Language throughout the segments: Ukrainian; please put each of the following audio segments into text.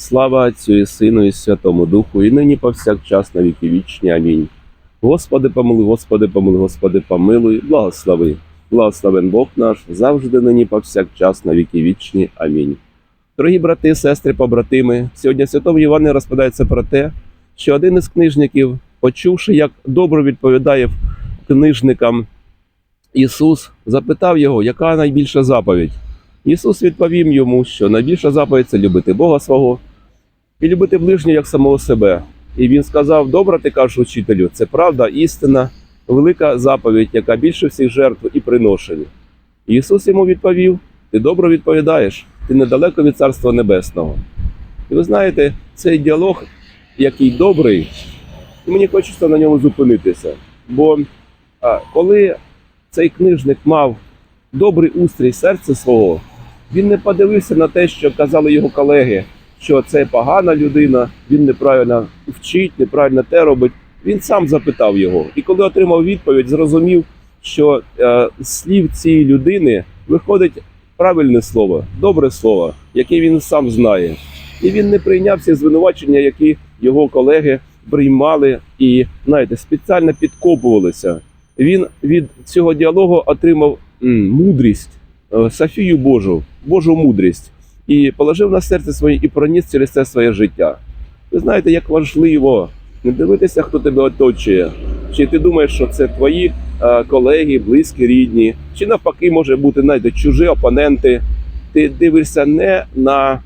Слава Отцю і Сину, і Святому Духу, і нині повсякчас на віки вічні. Амінь. Господи, помилуй, Господи, помилуй, Господи, помилуй, благослови. Благословен Бог наш, завжди нині повсякчас на віки вічні. Амінь. Дорогі брати, сестри, побратими, сьогодні в Святому Івані розповідається про те, що один із книжників, почувши, як добре відповідає книжникам Ісус, запитав його, яка найбільша заповідь. Ісус відповів йому, що найбільша заповідь це любити Бога свого і любити ближнього як самого себе. І він сказав: Добре, ти кажеш учителю, це правда, істина, велика заповідь, яка більше всіх жертв і приношень. Ісус йому відповів: Ти добре відповідаєш, ти недалеко від Царства Небесного. І ви знаєте, цей діалог, який добрий, і мені хочеться на ньому зупинитися. Бо коли цей книжник мав добрий устрій серця свого, він не подивився на те, що казали його колеги, що це погана людина, він неправильно вчить, неправильно те робить. Він сам запитав його. І коли отримав відповідь, зрозумів, що е, слів цієї людини виходить правильне слово, добре слово, яке він сам знає. І він не прийняв ці звинувачення, які його колеги приймали і, знаєте, спеціально підкопувалися. Він від цього діалогу отримав м, мудрість, е, Софію Божу, Божу мудрість, і положив на серце своє і проніс через це своє життя. Ви знаєте, як важливо не дивитися, хто тебе оточує. Чи ти думаєш, що це твої е, колеги, близькі, рідні, чи навпаки, може бути знаєте, чужі опоненти. Ти дивишся не на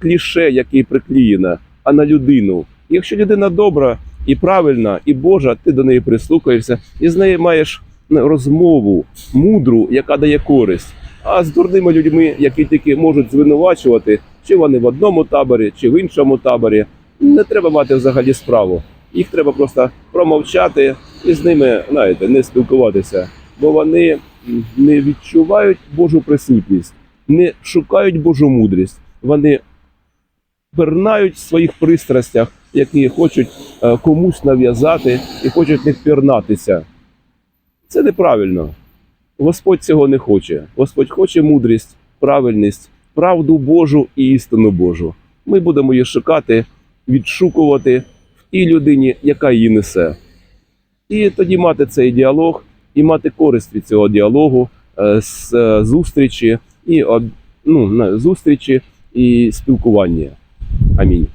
кліше, яке приклеєно, а на людину. Якщо людина добра і правильна, і Божа, ти до неї прислухаєшся, і з нею маєш розмову мудру, яка дає користь. А з дурними людьми, які тільки можуть звинувачувати, чи вони в одному таборі, чи в іншому таборі, не треба мати взагалі справу. Їх треба просто промовчати і з ними, знаєте, не спілкуватися, бо вони не відчувають Божу присутність, не шукають Божу мудрість. Вони пернають в своїх пристрастях, які хочуть е, комусь нав'язати і хочуть в них пірнатися. Це неправильно. Господь цього не хоче. Господь хоче мудрість, правильність, правду Божу і істину Божу. Ми будемо її шукати, відшукувати в тій людині, яка її несе. І тоді мати цей діалог і мати користь від цього діалогу, е, з е, зустрічі і ну, зустрічі і спілкування. Амінь.